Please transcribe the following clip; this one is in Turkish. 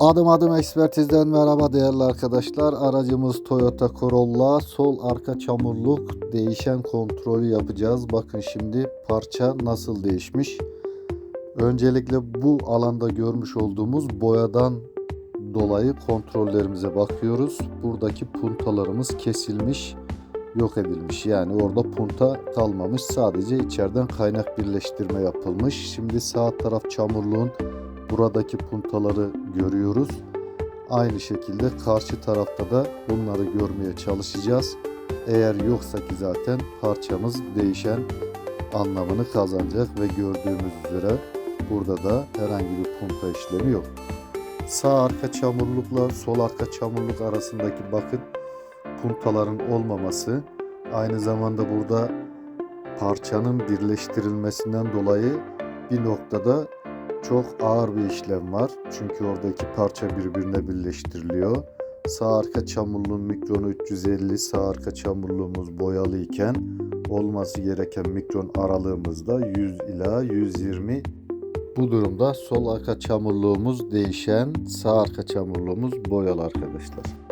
Adım adım ekspertizden merhaba değerli arkadaşlar. Aracımız Toyota Corolla. Sol arka çamurluk değişen kontrolü yapacağız. Bakın şimdi parça nasıl değişmiş. Öncelikle bu alanda görmüş olduğumuz boyadan dolayı kontrollerimize bakıyoruz. Buradaki puntalarımız kesilmiş, yok edilmiş. Yani orada punta kalmamış. Sadece içeriden kaynak birleştirme yapılmış. Şimdi sağ taraf çamurluğun buradaki puntaları görüyoruz. Aynı şekilde karşı tarafta da bunları görmeye çalışacağız. Eğer yoksa ki zaten parçamız değişen anlamını kazanacak ve gördüğümüz üzere burada da herhangi bir punta işlemi yok. Sağ arka çamurlukla sol arka çamurluk arasındaki bakın puntaların olmaması aynı zamanda burada parçanın birleştirilmesinden dolayı bir noktada çok ağır bir işlem var. Çünkü oradaki parça birbirine birleştiriliyor. Sağ arka çamurluğun mikronu 350, sağ arka çamurluğumuz boyalı iken olması gereken mikron aralığımızda 100 ila 120. Bu durumda sol arka çamurluğumuz değişen, sağ arka çamurluğumuz boyalı arkadaşlar.